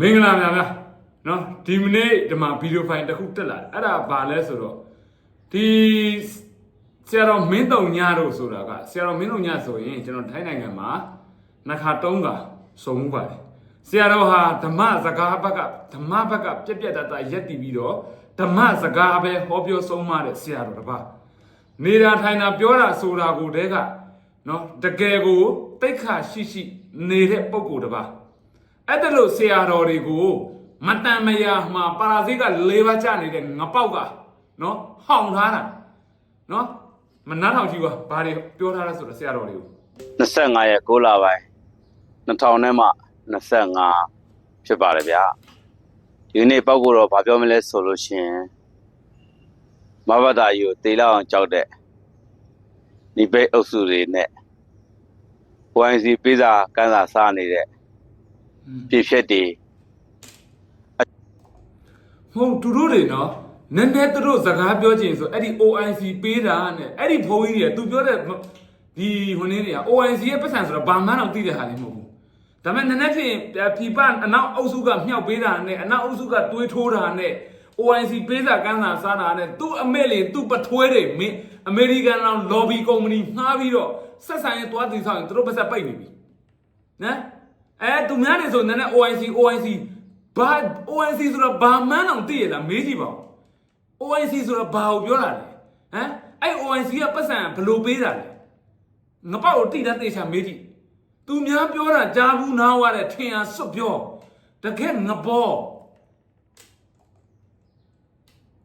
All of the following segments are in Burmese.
မင်္ဂလာများများနော်ဒီမနေ့ဒီမှာဗီဒီယိုဖိုင်တစ်ခုတက်လာတယ်အဲ့ဒါဘာလဲဆိုတော့ဒီဆရာတော်မင်းတုံညတို့ဆိုတာကဆရာတော်မင်းတုံညဆိုရင်ကျွန်တော်ထိုင်းနိုင်ငံမှာနှစ်ခါတုံးကစုံမှုပါတယ်ဆရာတော်ဟာဓမ္မစကားဘက်ကဓမ္မဘက်ကပြက်ပြက်တတ်တရက်တည်ပြီးတော့ဓမ္မစကားပဲဟောပြောဆုံးမတဲ့ဆရာတော်တစ်ပါးနေတာထိုင်တာပြောတာဆိုတာကိုတည်းကနော်တကယ်ကိုတိတ်ခါရှိရှိနေတဲ့ပုံကိုယ်တစ်ပါး အဲ့ဒါလို့ဆရာတော်တွေကိုမတန်မယာမှာပါရာဇိတ်က၄ပါးကျနေတဲ့ငပေါက်ကနော်ဟောင်ထားတာနော်မနှမ်းထောင်ကြည့်ပါဘာတွေပြောထားလဲဆိုတော့ဆရာတော်တွေကို25ရက်6လပိုင်း2000နဲ့မှ25ဖြစ်ပါတယ်ဗျာဒီနေ့ပောက်ကိုတော့ဗာပြောမလဲဆိုလို့ရှိရင်မဘတာယူတေးလောက်အောင်ကြောက်တဲ့ဒီဘိတ်အုပ်စုတွေနဲ့ YC ပေးစာကန်းစာစားနေတဲ့ ပြည့်ဖြက်တွေမဟုတ်သူတို့တွေနော်နည်းနည်းသူတို့စကားပြောချင်ဆိုအဲ့ဒီ OIC ပေးတာနဲ့အဲ့ဒီဘုန်းကြီးတွေကသူပြောတဲ့ဒီဟိုနေတွေက OIC ရဲ့ပတ်စံဆိုတော့ဘာမှန်းတော့သိတဲ့ဟာလေးမဟုတ်ဘူးဒါပေမဲ့နည်းနည်းဖြင့်ဖြီပအနောက်အုပ်စုကမြောက်ပေးတာနဲ့အနောက်အုပ်စုကတွေးထိုးတာနဲ့ OIC ပေးစာကန်းစာစားတာနဲ့သူ့အမေလေသူ့ပထွေးတွေမင်းအမေရိကန်လောက် lobby company ငှားပြီးတော့ဆက်ဆံရေးသွားတည်ဆောက်ရင်သူတို့ပါဆက်ပိတ်နေပြီနော် အဲသူများနေဆိုနည်းနည်း OIC OIC ဘာ OIC ဆိုတော့ဘာမှန်းအောင်သိရလားမေးကြည့်ပါဦး OIC ဆိုတော့ဘာကိုပြောတာလဲဟမ်အဲ့ OIC ကပတ်စံဘယ်လိုပေးတာလဲငပောက်ကိုတိတဲ့သေချာမေးကြည့်သူများပြောတာကြားဘူးနားဝါတဲ့ထင်အားစွတ်ပြောတကယ်ငဘော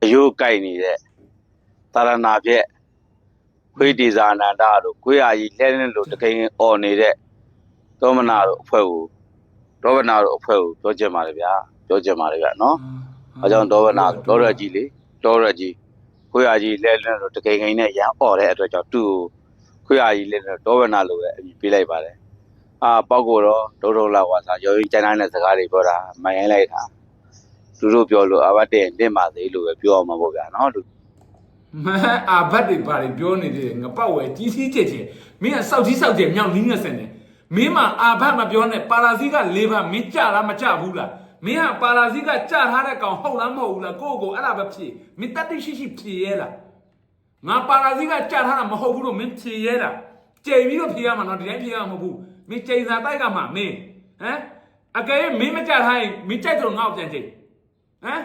အယိုးကိုက်နေတဲ့တာရဏပြက်ခွေးဒီဇာနန္ဒတို့ခွေးအာကြီးလဲနေလို့တကိန်းអော်နေတဲ့ သောမနာတို့အဖွဲ့ကိုဒေါဝနာတို့အဖွဲ့ကိုပြောချင်ပါတယ်ဗျာပြောချင်ပါတယ်ဗျာနော်။အကြောင်းဒေါဝနာဒေါရကြီးလေဒေါရကြီးခွေးအာကြီးလဲလဲလို့တကိန်းကိန်းနဲ့ရန်អော်တဲ့အတွက်ကြောင့်သူ့ကိုခွေးအာကြီးလဲလို့ဒေါဝနာလို့ပဲအမည်ပေးလိုက်ပါတယ်။အာပောက်ကိုတော့ဒုံဒုံလာဝါစာရောရင်ကျန်တဲ့စကားတွေပြောတာမယိုင်းလိုက်တာသူတို့ပြောလို့အဘတ်တဲ့တင်ပါသေးလို့ပဲပြောအောင်မှာပေါ့ဗျာနော်လူမအာဘတ်တွေဘာတွေပြောနေတယ်ငပောက်ဝဲကြီးစီးချက်ချက်မင်းကစောက်ကြီးစောက်ချက်မြောက်နီးငါစင်တယ် မင်းမအာဘတ်မပြောနဲ့ပါရာဇီက၄ပါးမင်းကြလားမကြဘူးလားမင်းကပါရာဇီကကြထားတဲ့ကောင်ဟုတ်လားမဟုတ်ဘူးလားကိုယ့်ကိုယ်အဲ့ဒါပဲဖြေမင်းတတိရှိရှိဖြေရဲလားငါပါရာဇီကကြထားတာမဟုတ်ဘူးလို့မင်းဖြေရဲတာကြိမ်ပြီးတော့ဖြေရမှာနော်ဒီတိုင်းဖြေရမှာမဟုတ်ဘူးမင်းကြိမ်စာတိုက်ကမှမင်းဟမ်အကယ်၍မင်းမကြထားရင်မင်းကြိုက်တော့ငါ့ကိုပြန်ကြိမ်ဟမ်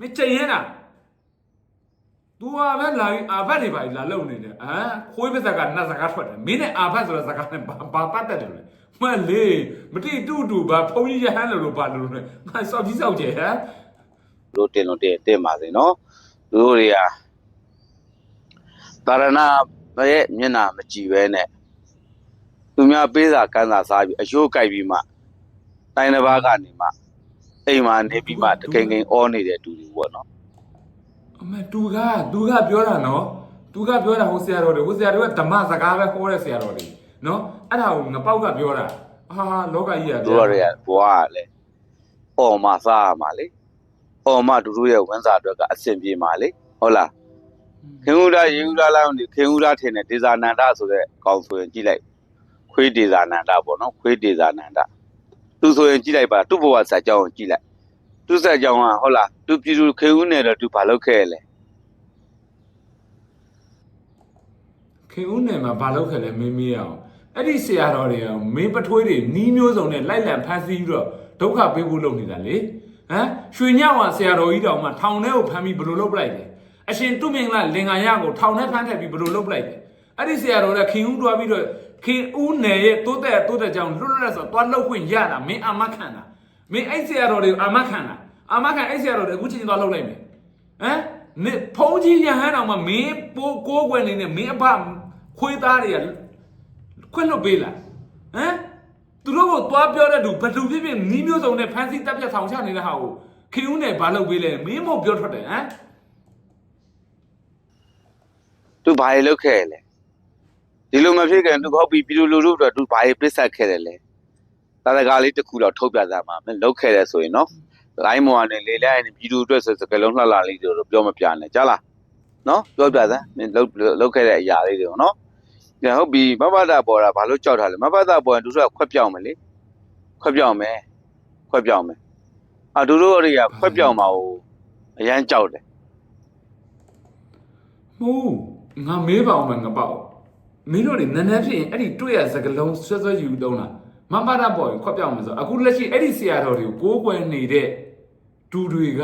မင်းကြိမ်ရဲလား तू อ่ะပဲလာပြီးအာဘတ်တွေပါလာလုံနေတယ်ဟမ်ခွေးပစက်ကနတ်စကားထွက်တယ်မင်းနဲ့အာဘတ်ဆိုတဲ့စကားနဲ့ဘာဘာပတ်သက်တယ်လဲမှန်လေမတိတူတူဘာဖုန်းကြီးရဟန်းလို့လို့ပါလို့လဲငါစောက်ကြီးစောက်ကျယ်ဟမ် တို့တင်လို့တင်တင်ပါစေနော်သူတို့တွေကတာရဏရဲ့မျက်နှာမကြည့်ပဲနဲ့သူများပေးစာကန်းစာစားပြီးအယိုးကိုက်ပြီးမှတိုင်းတစ်ပါးကနေမှအိမ်မှာနေပြီးမှတကိန်းကိန်းအောနေတဲ့တူတူပေါ့နော် အမေတူကတူကပြောတာနော်တူကပြောတာဟိုဆရာတော်တွေဟိုဆရာတော်ကဓမ္မစကားပဲဟောတဲ့ဆရာတော်တွေနော်အဲ့ဒါကိုငပောက်ကပြောတာအာလောကကြီးကတို့ရတဲ့ဘွားကလည်းအော်မစားရမှာလေအော်မတူတူရဲ့ဝန်စာအတွက်ကအဆင်ပြေမှာလေဟုတ်လားခင်ဦးလာရေဦးလာလောင်းဒီခင်ဦးလာထင်တဲ့ဒေဇာနန္ဒဆိုတဲ့ကောင်ဆိုရင်ကြည့်လိုက်ခွေးဒေဇာနန္ဒပေါ့နော်ခွေးဒေဇာနန္ဒသူဆိုရင်ကြည့်လိုက်ပါသူ့ဘဝဇာကြောင်းကိုကြည့်လိုက် သူ့ဇာကြောင်းကဟုတ်လားသူပြည်သူခင်ဦးနဲ့တော့သူဘာလုပ်ခဲ့ရလဲခင်ဦးနယ်မှာဘာလုပ်ခဲ့လဲမင်းမေးအောင်အဲ့ဒီဆရာတော်တွေကမင်းပထွေးတွေနီးမျိုးစုံနဲ့လိုက်လံဖမ်းဆီးပြီးတော့ဒုက္ခပေးဖို့လုပ်နေတာလေဟမ်ရွှေညဝါဆရာတော်ကြီးတောင်မှထောင်ထဲကိုဖမ်းပြီးဘယ်လိုလုပ်ပလိုက်လဲအရှင်တုမင်္ဂလလင်္ကာရကိုထောင်ထဲဖမ်းထည့်ပြီးဘယ်လိုလုပ်ပလိုက်လဲအဲ့ဒီဆရာတော်ကခင်ဦးတွားပြီးတော့ခင်ဦးနယ်ရဲ့တိုးတဲ့တိုးတဲ့ကြောင့်လွတ်လွတ်လပ်ဆိုသွားလှုပ်ခွင့်ရတာမင်းအာမခံတာ မင်းအဲ့ဆရာတော်တွေကိုအာမခံတာအာမခံအဲ့ဆရာတော်တွေအခုချိန်သွားလှုပ်လိုက်မယ်ဟမ်နေဖုံးကြီးရဟန်းတော်မှာမင်းပိုးကိုးကွယ်နေနေမင်းအဖခွေးသားတွေကခွင့်လွတ်ပေးလားဟမ်သူတို့ကသွားပြောတဲ့သူဘယ်သူဖြစ်ဖြစ်နီးမျိုးစုံနဲ့ဖန်စီတက်ပြတ်ဆောင်ချနေတဲ့ဟာကိုခင်ဦးနဲ့ဘာလုပ်ပေးလဲမင်းမို့ပြောထွက်တယ်ဟမ်သူဘာတွေလုပ်ခဲ့ရလဲဒီလိုမဖြစ်ခင်သူဟုတ်ပြီပြည်သူလူထုအတွက်သူဘာတွေပြစ်ဆက်ခဲ့တယ်လဲ တာတကားလေးတစ်ခုတော့ထုတ်ပြသားမှာမင်းလုပ်ခဲ့တယ်ဆိုရင်နော်လိုင်းမော်ကနေလေလဲရင်ပြည်သူအတွက်ဆိုစကလုံးလှလှလေးတို့ပြောမပြနဲ့ကြားလားနော်ပြောပြသားမင်းလုပ်လုပ်ခဲ့တဲ့အရာလေးတွေနော်ညဟုတ်ပြီမဘတာပေါ်တာဘာလို့ကြောက်တာလဲမဘတာပေါ်ရင်သူတို့ကခွက်ပြောင်းမယ်လေခွက်ပြောင်းမယ်ခွက်ပြောင်းမယ်အတူတို့တွေကခွက်ပြောင်မှာကိုအရန်ကြောက်တယ်မဟုတ်ငါမေးပါအောင်မယ်ငါပေါ့မင်းတို့တွေနည်းနည်းဖြစ်ရင်အဲ့ဒီတွေ့ရစကလုံးဆွဲဆွဲယူသုံးတာ မမတာပေါ်ရင်ခွက်ပြောင်းမယ်ဆိုအခုလက်ရှိအဲ့ဒီဆရာတော်တွေကိုကိုးကွယ်နေတဲ့ဒူတွေက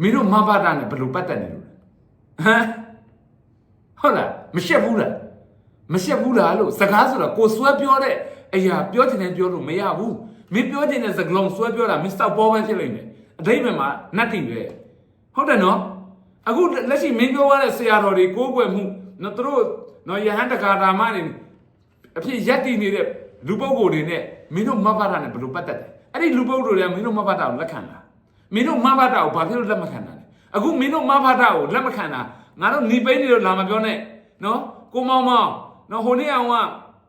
မင်းတို့မဘာတာနဲ့ဘယ်လိုပတ်သက်နေလို့လဲဟမ်ဟုတ်လားမရှက်ဘူးလားမရှက်ဘူးလားလို့စကားဆိုတော့ကိုဆွဲပြောတဲ့အရာပြောချင်တယ်ပြောလို့မရဘူးမင်းပြောချင်တဲ့စကလုံးဆွဲပြောတာမစ္စတာပေါ်ပဲဖြစ်လိမ့်မယ်အတိတ်မှာနတ်တီပဲဟုတ်တယ်နော်အခုလက်ရှိမင်းပြောရတဲ့ဆရာတော်တွေကိုးကွယ်မှုနော်သူတို့နော်ယဟန်တကာဓမ္မတွေအဖြစ်ရက်တည်နေတဲ့ လူပုဂ္ဂိုလ်တွေနဲ့မင်းတို့မဘတာနဲ့ဘယ်လိုပတ်သက်တယ်အဲ့ဒီလူပုဂ္ဂိုလ်တွေကမင်းတို့မဘတာကိုလက်ခံတာမင်းတို့မဘတာကိုဘာဖြစ်လို့လက်မခံတာလဲအခုမင်းတို့မဘတာကိုလက်မခံတာငါတို့หนีပိန်းနေလို့လာမပြောနဲ့နော်ကိုမောင်မောင်နော်ဟိုနေ့အောင်က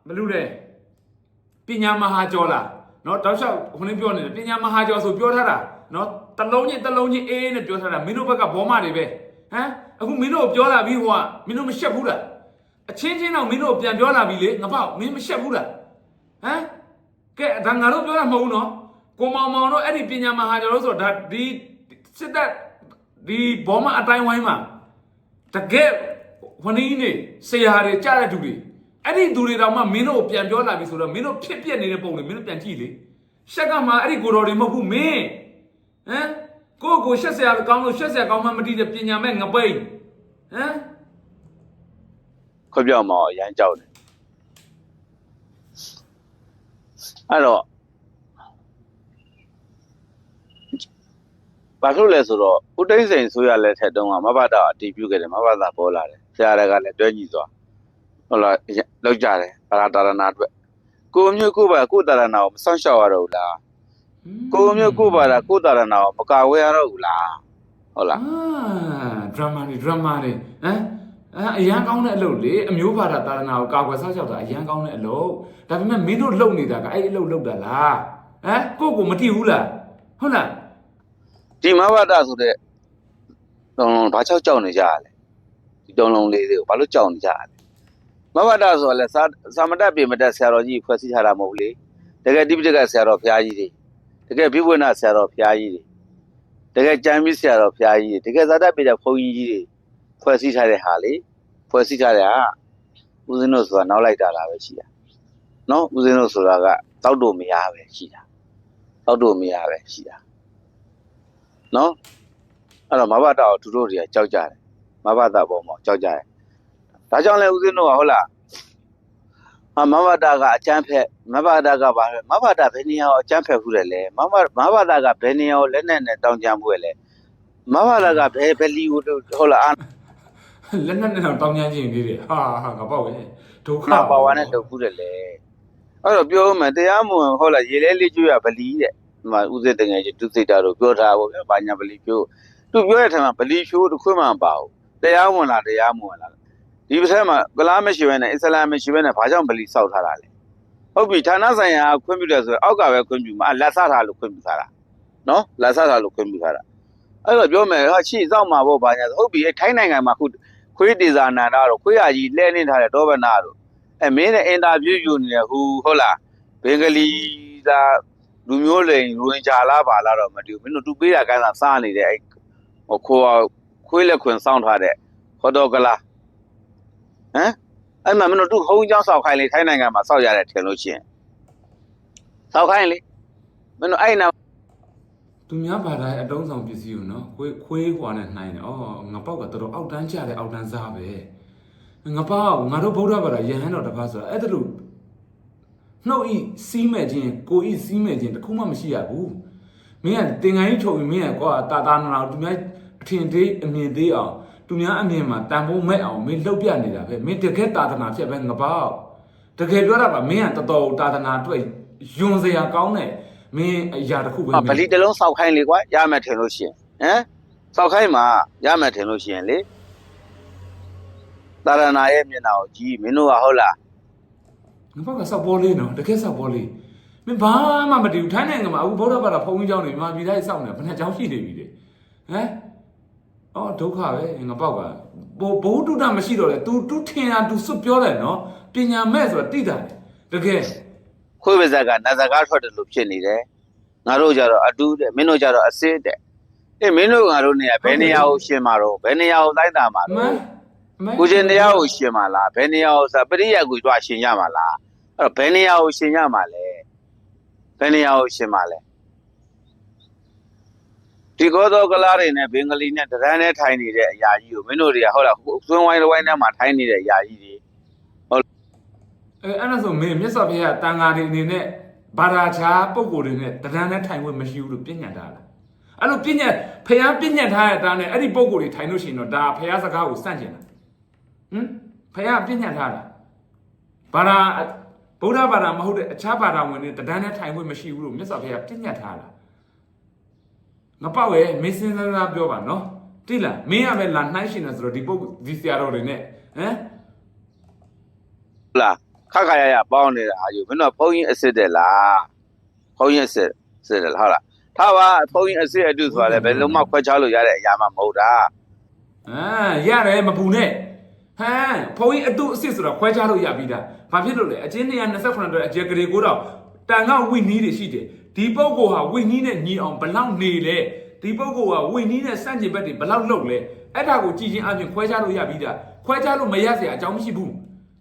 ဘယ်လိုလဲပညာမဟာကျော်လားနော်တောက်လျှောက်ဟိုနေ့ပြောနေတယ်ပညာမဟာကျော်ဆိုပြောထားတာနော်တလုံးချင်းတလုံးချင်းအေးအေးနဲ့ပြောထားတာမင်းတို့ဘက်ကဘောမတွေပဲဟမ်အခုမင်းတို့ပြောလာပြီဟိုကမင်းတို့မရှက်ဘူးလားအချင်းချင်းတော့မင်းတို့ပြန်ပြောလာပြီလေငါပေါ့မင်းမရှက်ဘူးလား ဟမ်ကဲဒါငါတို့ပြောတာမဟုတ်ဘူးနော်ကိုမောင်မောင်တို့အဲ့ဒီပညာမဟာကျော်တို့ဆိုဒါဒီစစ်တပ်ဒီဘောမအတိုင်းဝိုင်းမှာတကယ်ဝနည်းနေဆရာတွေကြားတဲ့သူတွေအဲ့ဒီသူတွေတောင်မှမင်းတို့ပြန်ပြောလာပြီဆိုတော့မင်းတို့ဖြစ်ပြက်နေတဲ့ပုံတွေမင်းတို့ပြန်ကြည့်လေရှက်ကမှအဲ့ဒီကိုတော်တွေမဟုတ်ဘူးမင်းဟမ်ကိုယ့်ကိုရှက်ဆရာကောင်းလို့ရှက်ဆရာကောင်းမှမတည်တဲ့ပညာမဲ့ငပိတ်ဟမ်ခွက်ပြောင်မှာကိုအရန်ကြောက်တယ် အဲ့တော့ဘာလို့လဲဆိုတော့ဦးတိတ်စိန်ဆိုရလက်ထက်တုန်းကမဘတာအတီးပြုတ်ခဲ့တယ်မဘတာပေါ်လာတယ်ဆရာတွေကလည်းတွဲညီစွာဟုတ်လားလောက်ကြတယ်ဗလာတာရဏအတွက်ကိုမျိုးကိုပါကိုတာရဏကိုမဆောင်ရှောက်ရတော့ဘူးလားကိုမျိုးကိုပါတာကိုတာရဏကိုမကာဝဲရတော့ဘူးလားဟုတ်လားအာဒရမာတွေဒရမာတွေဟမ် အာအရန်ကောင်းတဲ့အလုပ်လေအမျိုးဘာသာသာသနာကိုကာကွယ်ဆောက်ရှောက်တာအရန်ကောင်းတဲ့အလုပ်ဒါပေမဲ့မင်းတို့လုံနေတာကအဲ့ဒီအလုပ်လုပ်တာလားဟမ်ကိုယ့်ကိုမတည်ဘူးလားဟုတ်လားဒီမဘတာဆိုတဲ့တုံလုံးဘာကြောက်ကြောက်နေကြရလဲဒီတုံလုံးလေးတွေကိုဘာလို့ကြောက်နေကြရလဲမဘတာဆိုတော့လဲသာသမတပြေမတက်ဆရာတော်ကြီးဖွဲ့စည်းထားတာမဟုတ်ဘူးလေတကယ်တိပိဋကဆရာတော်ဘုရားကြီးတွေတကယ်ဘိဝိနဆရာတော်ဘုရားကြီးတွေတကယ်ကြံပြီးဆရာတော်ဘုရားကြီးတွေတကယ်ဇာတပိဋကဘုန်းကြီးကြီးတွေ ဖွဲ့စည်းထားတဲ့ဟာလေဖွဲ့စည်းထားတဲ့ဟာဦးဇင်းတို့ဆိုတာနောက်လိုက်တာလားပဲရှိတာနော်ဦးဇင်းတို့ဆိုတာကတောက်တို့မရပဲရှိတာတောက်တို့မရပဲရှိတာနော်အဲ့တော့မဘတာကိုသူတို့တွေကကြောက်ကြတယ်မဘတာပေါ်မှာကြောက်ကြတယ်ဒါကြောင့်လဲဦးဇင်းတို့ကဟုတ်လားအမဘတာကအချမ်းဖက်မဘတာကဘာလဲမဘတာဘယ်နေရာကိုအချမ်းဖက်ခုတယ်လဲမဘမဘတာကဘယ်နေရာကိုလက်နဲ့နဲ့တောင်းကြမှုရလဲမဘတာကဘယ်ဘယ်လီကိုဟုတ်လားအာ လက်နဲ့နဲ့တော့တောင်းချမ်းခြင်းလေးတွေဟာဟာငါပေါ့ပဲဒုက္ခနာပါဝါနဲ့လုပ်ခုတယ်လေအဲ့တော့ပြောမှတရားမဝင်ဟုတ်လားရေလဲလေးကျွေးရဗလီတဲ့ဒီမှာဦးဇင်းတငယ်ကြီးသူစိတ်တာတို့ပြောထားပါဗျာဘာညာဗလီပြောသူပြောတဲ့ထက်မှာဗလီဖြိုးတစ်ခွင့်မှမပါဘူးတရားဝင်လားတရားမဝင်လားဒီပစဲမှာကလားမရှိဘဲနဲ့အစ္စလာမ်မရှိဘဲနဲ့ဘာကြောင့်ဗလီစောက်ထားတာလဲဟုတ်ပြီဌာနဆိုင်ရာခွင့်ပြုတယ်ဆိုရင်အောက်ကပဲခွင့်ပြုမှာလက်ဆထားလို့ခွင့်ပြုထားတာနော်လက်ဆထားလို့ခွင့်ပြုထားတာအဲ့တော့ပြောမယ်ဟာရှိစောက်မှာပေါ့ဘာညာဆိုဟုတ်ပြီအဲ့ထိုင်းနိုင်ငံမှာခု ခွေးဒေဇာနန္ဒာတို့ခွေးရကြီးလဲနေထားတဲ့ဒေါဘနာတို့အဲမင်းနဲ့အင်တာဗျူးယူနေတယ်ဟူဟုတ်လားဘင်္ဂလီသာလူမျိုးလိန်ရိုဟင်ဂျာလားပါလားတော့မတူဘူးမင်းတို့သူပေးတာကန်းစားစားနေတဲ့အဲဟိုခိုးအောင်ခွေးလက်ခွင်စောင့်ထားတဲ့ဟောတော့ကလားဟမ်အဲ့မှာမင်းတို့သူဟုံးချောင်းစောက်ခိုင်းလေထိုင်းနိုင်ငံမှာစောက်ရတယ်ထင်လို့ရှိရင်စောက်ခိုင်းလေမင်းတို့အဲ့နာ သူများဘာသာရဲ့အတုံးဆောင်ပစ္စည်းကိုနော်ခွေးခွေးဟွာနဲ့နှိုင်းတယ်။အော်ငါပေါက်ကတော်တော်အောက်တန်းကျတဲ့အောက်တန်းစားပဲ။ငါပေါက်ငါတို့ဗုဒ္ဓဘာသာယဟန်တော်တစ်ပါးဆိုတာအဲ့ဒါလို့နှုတ်ဤစီးမဲ့ခြင်းကိုဤစီးမဲ့ခြင်းတခုမှမရှိရဘူး။မင်းကတင်ငန်းကြီးထုတ်ပြီးမင်းကကွာတာတာနာနာသူများအထင်သေးအမြင်သေးအောင်သူများအမြင်မှာတန်ဖိုးမဲ့အောင်မင်းလှုပ်ပြနေတာပဲ။မင်းတကယ်တာသနာဖြစ်ပဲငါပေါက်တကယ်ပြောတာပါမင်းကတော်တော်တာသနာအတွက်ယွန်စရာကောင်းတဲ့ မင်းအရာတစ်ခုပဲဗလီတစ်လုံးစောက်ခိုင်းလေကွာရမယ်ထင်လို့ရှိရင်ဟမ်စောက်ခိုင်းမှာရမယ်ထင်လို့ရှိရင်လေတာရဏရဲ့မျက်နှာကိုကြည့်မင်းတို့ကဟုတ်လားငါဘက်ကစောက်ပေါ်လေးနော်တကယ်စောက်ပေါ်လေးမင်းဘာမှမတည်ဘူးထိုင်းနိုင်ငံမှာအခုဗုဒ္ဓဘာသာဘုန်းကြီးကျောင်းတွေမြန်မာပြည်သားတွေစောက်နေတာဘယ်နှကျောင်းရှိနေပြီလဲဟမ်အော်ဒုက္ခပဲငါပေါက်ကဘောဘုဒ္ဓတာမရှိတော့လေ तू တူထင်တာ तू စွတ်ပြောတယ်နော်ပညာမဲ့ဆိုတာတိတာတကယ် ခွေးပါဇက်ကနတ်စကားထွက်တယ်လို့ဖြစ်နေတယ်ငါတို့ကြတော့အတူတဲ့မင်းတို့ကြတော့အစစ်တဲ့အေးမင်းတို့ငါတို့နေရာဘယ်နေရာကိုရှင်မှာတော့ဘယ်နေရာကိုလိုက်တာမှာအမှတော့န်အမှန်ကိုရှင်တရားကိုရှင်မှာလားဘယ်နေရာကိုဆိုပရိယတ်ကိုကြွရှင်ရမှာလားအဲ့တော့ဘယ်နေရာကိုရှင်ရမှာလဲဘယ်နေရာကိုရှင်မှာလဲဒီကောသောကလားတွေနဲ့ဘင်္ဂလီနဲ့တရန်းနဲ့ထိုင်နေတဲ့အရာကြီးကိုမင်းတို့တွေကဟုတ်လားသွင်းဝိုင်းတစ်ဝိုင်းထဲမှာထိုင်နေတဲ့အရာကြီးတွေအဲ အဲ့ဒါဆိုမင်းမြတ်စွာဘုရားတန်ဃာတွေအနေနဲ့ဘာသာခြားပုံကိုယ်တွေနဲ့တရံနဲ့ထိုင်ခွင့်မရှိဘူးလို့ပြညတ်ထားလားအဲ့လိုပြညတ်ဖះပြညတ်ထားတဲ့အတိုင်းနဲ့အဲ့ဒီပုံကိုယ်တွေထိုင်လို့ရှိရင်တော့ဒါဖះစကားကိုစန့်ကျင်တာဟမ်ဖះပြညတ်ထားတာဘာသာဗုဒ္ဓဘာသာမဟုတ်တဲ့အခြားဘာသာဝင်တွေတရံနဲ့ထိုင်ခွင့်မရှိဘူးလို့မြတ်စွာဘုရားပြညတ်ထားတာငပောက်ရဲ့မင်းစင်းစကားပြောပါနော်တိလားမင်းကပဲလာနှိုင်းရှင်တယ်ဆိုတော့ဒီပုံဒီဆရာတော်တွေနဲ့ဟမ်ဟုတ်လား ခခရရပေါင်းနေတာအာယူမင်းတို့ဘုံရင်အစ်စ်တယ်လားဘုံရင်အစ်စ်စစ်တယ်လားဟုတ်လားထားပါဘုံရင်အစ်စ်အတုဆိုတာလည်းဘယ်လုံးမခွဲခြားလို့ရတဲ့အရာမှမဟုတ်တာအာရတယ်မပူနဲ့ဟမ်ဘုံရင်အတုအစ်စ်ဆိုတာခွဲခြားလို့ရပြီလားဘာဖြစ်လို့လဲအချင်း228အတွက်အကျေကလေးကိုတော့တန်ခဝိနည်းတွေရှိတယ်ဒီပုဂ္ဂိုလ်ဟာဝိနည်းနဲ့ညီအောင်ဘလောက်နေလဲဒီပုဂ္ဂိုလ်ဟာဝိနည်းနဲ့စန့်ကျင်ဘက်တွေဘလောက်လုပ်လဲအဲ့ဒါကိုကြည်ချင်းအပြင်ခွဲခြားလို့ရပြီလားခွဲခြားလို့မရစရာအကြောင်းမရှိဘူး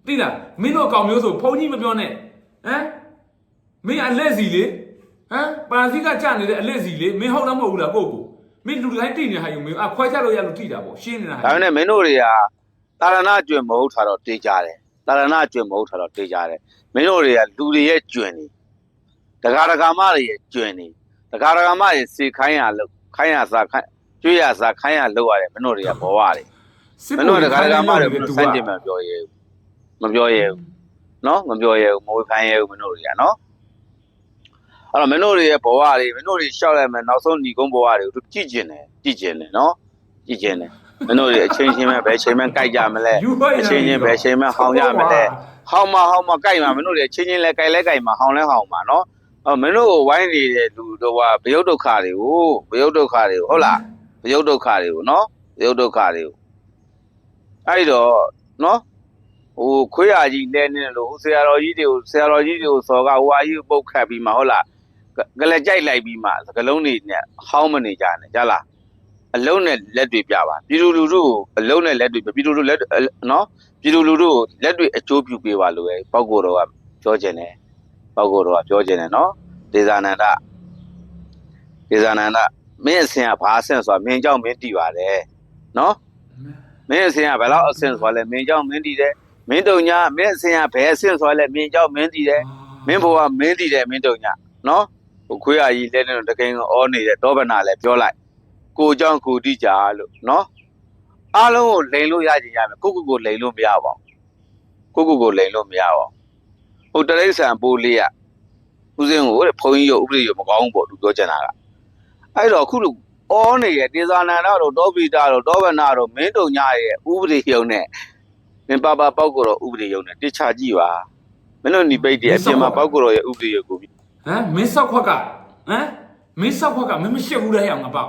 သိလားမင်းတို့အကောင်မျိုးဆိုဘုန်းကြီးမပြောနဲ့ဟမ်မင်းအလက်စီလေဟမ်ပါစီကကြနေတဲ့အလက်စီလေမင်းဟုတ်လားမဟုတ်ဘူးလားကိုယ့်ကိုမင်းလူတိုင်းတိနေဟာယူမင်းအခွဲခြားလို့ရလို့ထိတာပေါ့ရှင်းနေတာဟာဒါပေမဲ့မင်းတို့တွေကတာရဏကျွင်မဟုတ်တာတော့တေးကြတယ်တာရဏကျွင်မဟုတ်တာတော့တေးကြတယ်မင်းတို့တွေကလူတွေရဲ့ကျွင်နေတက္ကရာကမတွေရဲ့ကျွင်နေတက္ကရာကမတွေစေခိုင်းရလို့ခိုင်းရစားခိုင်းကျွေးရစားခိုင်းရလို့ရတယ်မင်းတို့တွေကဘဝတွေစစ်မင်းတို့ကတက္ကရာကမတွေတူစမ်းကြည့်မှပြောရဲ မပြောရဲဘူးနော်မပြောရဲဘူးမဝေဖန်ရဲဘူးမင်းတို့တွေကနော်အဲ့တော့မင်းတို့တွေရဲ့ဘဝတွေမင်းတို့တွေရှောက်လိုက်မယ်နောက်ဆုံးညီကုန်းဘဝတွေကိုသူကြည့်ကျင်တယ်ကြည့်ကျင်တယ်နော်ကြည့်ကျင်တယ်မင်းတို့တွေအချင်းချင်းပဲဘယ်ချိန်မှကြိုက်ကြမလဲယူဟိုအချင်းချင်းပဲအချင်းမှဟောင်းရမယ်လေဟောင်းမဟောင်းမကြိုက်မှာမင်းတို့တွေချင်းချင်းလဲကြိုက်လဲကြိုက်မှာဟောင်းလဲဟောင်းမှာနော်အော်မင်းတို့ကိုဝိုင်းနေတဲ့လူတို့ကဘယုတ်ဒုက္ခတွေကိုဘယုတ်ဒုက္ခတွေကိုဟုတ်လားဘယုတ်ဒုက္ခတွေကိုနော်ဘယုတ်ဒုက္ခတွေကိုအဲ့တော့နော် ဟိုခွေးရကြီးလဲနေလို့ဆရာတော်ကြီးတွေကိုဆရာတော်ကြီးတွေကိုစော်ကဟိုဟာကြီးပုတ်ခတ်ပြီးမှဟုတ်လားကလည်းကြိုက်လိုက်ပြီးမှစကလုံးတွေနဲ့ဟောင်းမနေကြနဲ့ကြားလားအလုံးနဲ့လက်တွေပြပါပြည်သူလူထုကိုအလုံးနဲ့လက်တွေပြည်သူလူလက်နော်ပြည်သူလူထုကိုလက်တွေအကျိုးပြုပေးပါလို့ပဲပောက်ကိုတော်ကပြောခြင်းတယ်ပောက်ကိုတော်ကပြောခြင်းတယ်နော်ဒေဇာနန္ဒဒေဇာနန္ဒမင်းအစင်ကဘာအစင်ဆိုတာမင်းကြောင့်မင်းတည်ပါတယ်နော်မင်းအစင်ကဘယ်လောက်အစင်ဆိုတာလဲမင်းကြောင့်မင်းတည်တယ် မင်းတုံညာမင်းအစင်ကဘယ်အဆင့်ဆိုတာလဲမင်းเจ้าမင်းတည်တယ်မင်းဘဝမင်းတည်တယ်မင်းတုံညာနော်ဟိုခွေးရကြီးလဲနေတော့တကင်းအောနေတဲ့တောဗနာလဲပြောလိုက်ကိုเจ้าကိုတိကြလို့နော်အားလုံးကိုလိန်လို့ရကြရမယ်ကိုကိုကိုလိန်လို့မရပါဘူး ကိုကိုကိုလိန်လို့မရပါဘူးဟိုတရိษံပိုးလေးอ่ะဦးစင်းကိုတဲ့ဘုန်းကြီးရောဥပဒေရောမကောင်းဘူးပေါ့သူပြောချင်တာကအဲ့တော့အခုလိုအောနေရဲ့တေဇာနန္ဒတို့တောပိတာတို့တောဗနာတို့မင်းတုံညာရဲ့ဥပဒေယုံနဲ့ မင်းပါပါပောက်ကိုတော့ဥပဒေယုံနဲ့တခြားကြည့်ပါမင်းတို့ညီပိတ်တဲ့အပြင်မှာပောက်ကိုတော့ရဲ့ဥပဒေယုံကိုဟမ်မင်းဆောက်ခွက်ကဟမ်မင်းဆောက်ခွက်ကမင်းမရှိဘူးတဲ့ဟဲ့ငါပေါ့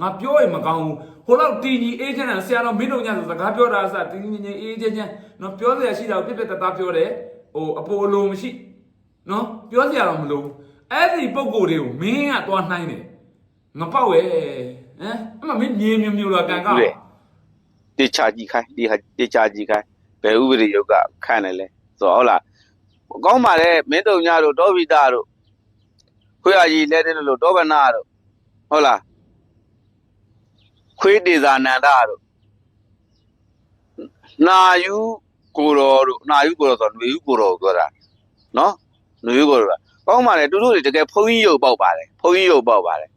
ငါပြောရင်မကောင်းဘူးဟိုလောက်တီကြီးအေးချမ်းတာဆရာတော်မင်းတို့ညဆိုစကားပြောတာအစတင်းကြီးကြီးအေးချမ်းချမ်းနော်ပြောစရာရှိတာကိုပြက်ပြက်တသားပြောတယ်ဟိုအပေါ်လိုမရှိနော်ပြောစရာတော့မလိုဘူးအဲ့ဒီပုံကိုယ်တွေကိုမင်းကသွားနှိုင်းတယ်ငါပေါ့ရဲ့ဟမ်အမမင်းမြေမြမျိုးလာကန်ကောက်တခြားကြည့်ခိုင်းဒီဟာတခြားကြည့်ခိုင်း ဘယ်ဥပဒေယုံကခန့်တယ်လဲဆိုတော့ဟုတ်လားကောင်းပါလေမင်းတုံညာတို့တောပိတာတို့ခွေးအကြီးလဲတဲ့လို့တောဗနာတို့ဟုတ်လား ခွေးဒေဇာနန္ဒတို့နာယူကိုတော်တို့နာယူကိုတော်ဆိုຫນွေယူကိုတော်ကိုပြောတာနော်ຫນွေယူကိုတော်ကကောင်းပါလေတူတူတွေတကယ်ဖုံးကြီးရုပ်ပေါက်ပါတယ်ဖုံးကြီးရုပ်ပေါက်ပါတယ်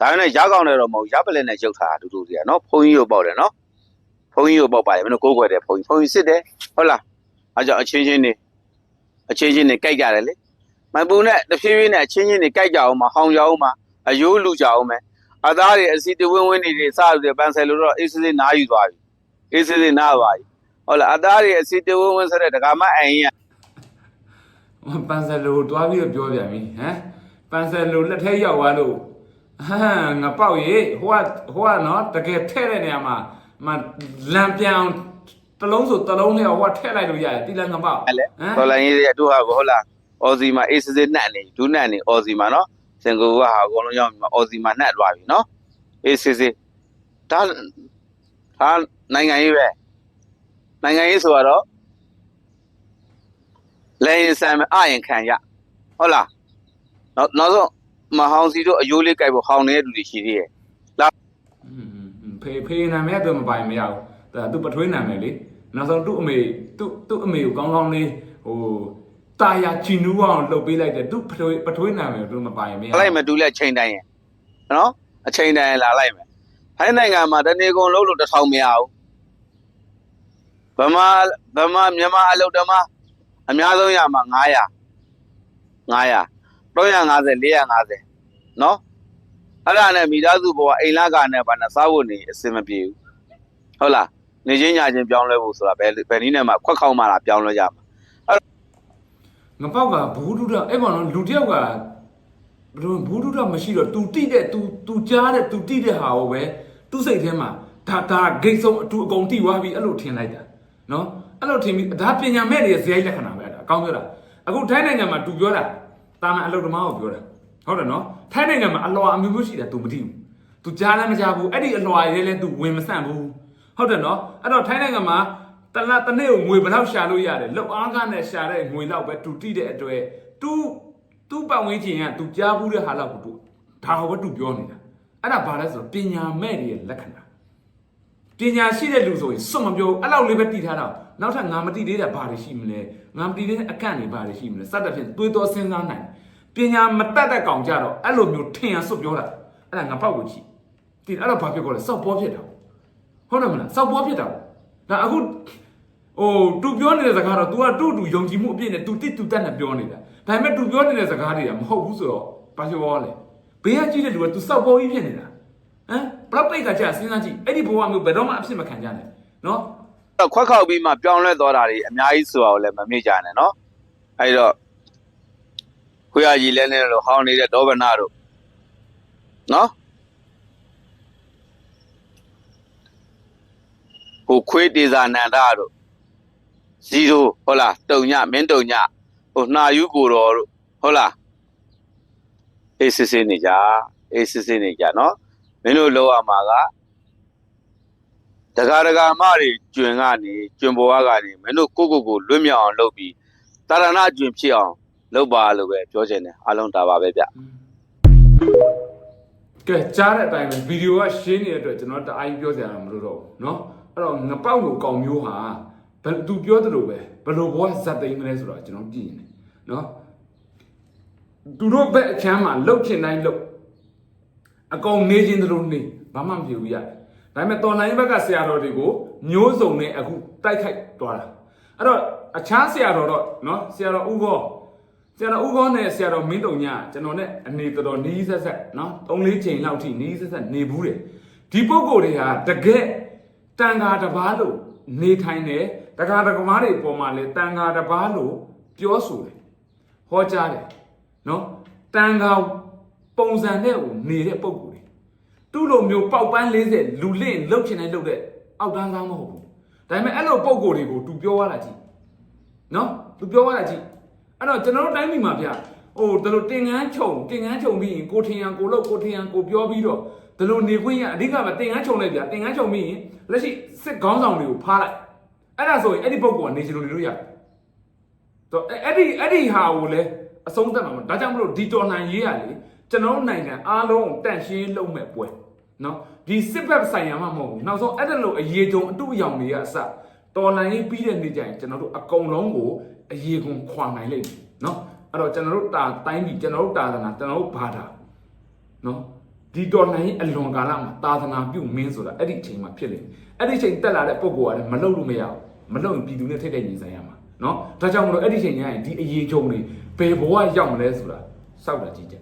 ဒါပေမဲ့ရကောင်းတယ်တော့မဟုတ်ရပလက်နဲ့ရုပ်ထားတာတူတူတွေကနော်ဖုံးကြီးရုပ်ပေါက်တယ်နော်ဖုံးကြီးရုပ်ပေါက်ပါတယ်မင်းတို့ကိုးကွယ်တယ်ဖုံးကြီးဖုံးကြီးစစ်တယ် ဟုတ်လားအဲကြောင့်အချင်းချင်းနေအချင်းချင်းနေကြိုက်ကြတယ်လေမပူနဲ့တဖြည်းဖြည်းနဲ့အချင်းချင်းနေကြိုက်ကြအောင်မဟောင်ကြအောင်မအယိုးလူကြအောင်မယ်အသားတွေအစီတဝင်းဝင်းတွေတွေစပြီးပန်းဆယ်လို့တော့အေးစစ်စစ်နားယူသွားပြီအေးစစ်စစ်နားသွားပြီဟုတ်လားအသားတွေအစီတဝင်းဝင်းဆိုတဲ့ဒကာမအိုင်ကြီးကပန်ဆယ်လိုတွားပြီးတော့ပြောပြန်ပြီဟမ်ပန်ဆယ်လိုလက်ထဲရောက်သွားလို့ဟမ်ငါပေါက်ရေဟိုကဟိုကနော်တကယ်ထဲ့တဲ့နေရာမှာမလံပြောင် တလုံးဆိုတလုံးနဲ့ဟိုကထည့်လိုက်လို့ရတယ်တီလန်ကပေါ့ဟဲ့ဒေါ်လာကြီးတွေအတူဟာကိုဟုတ်လားအော်စီမှာအေးစစ်စစ်နှက်နေဒူးနှက်နေအော်စီမှာနော်စင်ကာပူကဟာအကုန်လုံးရောက်ပြီးမှအော်စီမှာနှက်သွားပြီနော်အေးစစ်စစ်ဒါဒါနိုင်ငံရေးပဲနိုင်ငံရေးဆိုတော့လဲရင်ဆံအရင်ခံရဟုတ်လားနောက်နောက်ဆုံးမဟောင်စီတို့အယိုးလေးကြိုက်ဖို့ဟောင်နေတဲ့လူတွေရှိသေးရဲ့လာဖေဖေနာမည်တော့မပိုင်မရဘူးသူပထွေးနာမည်လေ နောက်ဆုံးသူ့အမေသူ့သူ့အမေကိုကောင်းကောင်းလေးဟိုတာယာချီနူးအောင်လှုပ်ပေးလိုက်တယ်သူ့ပထွေးပထွေးနာမည်ကိုသူမပိုင်မရလိုက်မတူလက်ချိန်တိုင်းရင်နော်အချိန်တိုင်းလာလိုက်မယ်ထိုင်းနိုင်ငံမှာတနေ့ကုန်လုံးလို့တစ်ထောင်မရဘူးဗမာဗမာမြန်မာအလုပ်တမအများဆုံးရမှာ900 900 350 450နော်အဲ့ဒါနဲ့မိသားစုဘဝအိမ်လကနဲ့ဘာနဲ့စားဖို့နေအဆင်မပြေဘူးဟုတ်လား နေချင်းညချင်းပြောင်းလဲဖို့ဆိုတာဘယ်ဘယ်နည်းနဲ့မှခွက်ခေါက်မှလာပြောင်းလဲကြမှာ ငပောက်ကဘူးတုဒအဲ့ကောင်တော့လူတစ်ယောက်ကဘယ်လိုဘူးတုဒမရှိတော့ तू တိတဲ့ तू तू ကြားတဲ့ तू တိတဲ့ဟာကိုပဲသူ့စိတ်ထဲမှာဒါဒါဂိတ်ဆုံးအတူအကုန်တိသွားပြီအဲ့လိုထင်လိုက်တာနော်အဲ့လိုထင်ပြီးဒါပညာမဲ့တွေရဲ့ဇယိုက်လက္ခဏာပဲအဲ့ဒါအကောင်းပြောတာအခုထိုင်းနိုင်ငံမှာ तू ပြောတာတာမန်အလုပ်သမားကိုပြောတာဟုတ်တယ်နော်ထိုင်းနိုင်ငံမှာအလွာအမျိုးမျိုးရှိတယ် तू မသိဘူး तू ကြားလည်းမကြားဘူးအဲ့ဒီအလွာရဲလဲ तू ဝင်မဆန့်ဘူး ဟုတ်တယ်နော်အဲ့တော့ထိုင်းနိုင်ငံမှာတလတစ်နေ့ကိုငွေဘယ်လောက်ရှာလို့ရတယ်လောက်အားကနဲ့ရှာတဲ့ငွေလောက်ပဲသူတိတဲ့အတွက်သူသူ့ပတ်ဝန်းကျင်ကသူကြားဘူးတဲ့ဟာလောက်ကိုသူဒါဟောပဲသူပြောနေတာအဲ့ဒါဘာလဲဆိုတော့ပညာမဲ့တွေရဲ့လက္ခဏာပညာရှိတဲ့လူဆိုရင်စွတ်မပြောဘူးအဲ့လောက်လေးပဲတည်ထားတော့နောက်ထပ်ငါမတည်သေးတဲ့ဘာတွေရှိမလဲငါမတည်သေးတဲ့အကန့်တွေဘာတွေရှိမလဲစသဖြင့်တွေးတောစဉ်းစားနိုင်ပညာမတတ်တဲ့ကောင်ကြတော့အဲ့လိုမျိုးထင်ရစွတ်ပြောတာအဲ့ဒါငါပောက်ကိုကြည့်တည်အဲ့တော့ဘာဖြစ်ကောလဲစောက်ပေါ်ဖြစ်တာ ဟုတ်တယ်မလားစောက်ပေါ်ဖြစ်တာဒါအခု ဟိုသူပြောနေတဲ့စကားတော့ तू ကတူတူယုံကြည်မှုအပြည့်နဲ့ तू တိ तू တက်နဲ့ပြောနေတာဒါပေမဲ့ तू ပြောနေတဲ့စကားတွေကမဟုတ်ဘူးဆိုတော့ဘာပြောလဲဘေးကကြည့်တဲ့လူက तू စောက်ပေါ်ကြီးဖြစ်နေတာဟမ်ဘလောက်ပိတ်ကကြာစဉ်းစားကြည့်အဲ့ဒီဘဝမျိုးဘယ်တော့မှအဖြစ်မခံကြနဲ့နော် တော့ခွက်ခေါက်ပြီးမှပြောင်းလဲသွားတာတွေအများကြီးဆိုတာကိုလည်းမမေ့ကြနဲ့နော်အဲဒီတော့ခွေရကြီးလဲနေလို့ဟောင်းနေတဲ့ဒေါဘနာတို့နော် ဟိုခွေးတေဇာနန္ဒတို့ဇီရိုဟုတ်လားတုံညမင်းတုံညဟိုနှာယူကိုတော်တို့ဟုတ်လားအေးစစ်စစ်နေကြအေးစစ်စစ်နေကြနော်မင်းတို့လောရမှာကတကားတကာမတွေကျွင်ကနေကျွင်ပေါ်ကနေမင်းတို့ကိုကိုကိုလွတ်မြောက်အောင်လုပ်ပြီးတာရဏကျွင်ဖြစ်အောင်လုပ်ပါလို့ပဲပြောချင်တယ်အားလုံးဒါပါပဲဗျကဲကြားတဲ့အတိုင်းပဲဗီဒီယိုကရှင်းနေတဲ့အတွက်ကျွန်တော်တအားကြီးပြောစရာမလိုတော့ဘူးနော် အဲ့တော့ငပောက်လိုကောင်မျိုးဟာဘယ်သူပြောသလိုပဲဘယ်လိုဘဝဇက်သိမ်းမလဲဆိုတော့ကျွန်တော်ကြည့်နေတယ်နော်သူတို့ဘက်အချမ်းမှာလှုပ်ချင်တိုင်းလှုပ်အကောင်နေခြင်းတလို့နေဘာမှမဖြစ်ဘူးရတယ်ဒါပေမဲ့တော်လိုင်းဘက်ကဆရာတော်တွေကိုမျိုးစုံနဲ့အခုတိုက်ခိုက်သွားတာအဲ့တော့အခြားဆရာတော်တော့နော်ဆရာတော်ဥဘောဆရာတော်ဥဘောနဲ့ဆရာတော်မင်းတုံညကျွန်တော်နဲ့အနေတော်တော်နီးဆက်ဆက်နော်၃၄ချိန်လောက်ထိနီးဆက်ဆက်နေဘူးတယ်ဒီပုံကိုယ်တွေဟာတကယ် တန်ဃာတစ်ပါးလို့နေထိုင်တယ်တက္ကရာတက္ကမတွေပေါ်မှာလဲတန်ဃာတစ်ပါးလို့ပြောဆိုတယ်ဟောကြားတယ်နော်တန်ဃာပုံစံနဲ့ကိုနေတဲ့ပုံကိုယ်တွေသူ့လိုမျိုးပေါက်ပန်း40လူလင့်လှုပ်ချင်တိုင်းလှုပ်တဲ့အောက်တန်းသားမဟုတ်ဘူးဒါပေမဲ့အဲ့လိုပုံကိုယ်တွေကို तू ပြောရတာကြည့်နော် तू ပြောရတာကြည့်အဲ့တော့ကျွန်တော်တို့တိုင်းပြည်မှာဗျဟိုဒါလိုတင်ငန်းခြုံတင်ငန်းခြုံပြီးရင်ကိုထင်ရန်ကိုလောက်ကိုထင်ရန်ကိုပြောပြီးတော့ ဒါလိုနေခွင့်ရအဓိကကတင်ငန်းခြုံလိုက်ဗျတင်ငန်းခြုံပြီးရင်လက်ရှိစစ်ခေါင်းဆောင်တွေကိုဖားလိုက်အဲ့ဒါဆိုရင်အဲ့ဒီပုံကနေချင်လို့နေလို့ရတယ်တော့အဲ့ဒီအဲ့ဒီဟာကိုလည်းအဆုံးသတ်မှာမဟုတ်ဒါကြောင့်မလို့ဒီတော်လှန်ရေးရလေကျွန်တော်တို့နိုင်ငံအားလုံးကိုတန့်ရှင်းလုပ်မဲ့ပွဲနော်ဒီစစ်ဘက်ဆိုင်ရာမှမဟုတ်ဘူးနောက်ဆုံးအဲ့ဒါလို့အရေးကြုံအတူအယောင်တွေကအစတော်လိုင်းရေးပြီးတဲ့နေ့ကျရင်ကျွန်တော်တို့အကုန်လုံးကိုအရေးကုန်ခွာနိုင်လိမ့်မယ်နော်အဲ့တော့ကျွန်တော်တို့တာတိုင်းပြည်ကျွန်တော်တို့တာသနာကျွန်တော်တို့ဘာသာနော် ဒီတော်လိုင်းရေးအလွန်ကာလမှာတာသနာပြုမင်းဆိုတာအဲ့ဒီအချိန်မှာဖြစ်လိမ့်မယ်အဲ့ဒီအချိန်တက်လာတဲ့ပုံကောကလည်းမလုပ်လို့မရဘူးမလုပ်ရင်ပြည်သူနဲ့ထိတ်တဲ့ညီဆိုင်ရမှာနော်ဒါကြောင့်မလို့အဲ့ဒီအချိန်ညရင်ဒီအရေးကြုံတွေဘယ်ဘဝရောက်မလဲဆိုတာစောက်တာကြည့်ကြ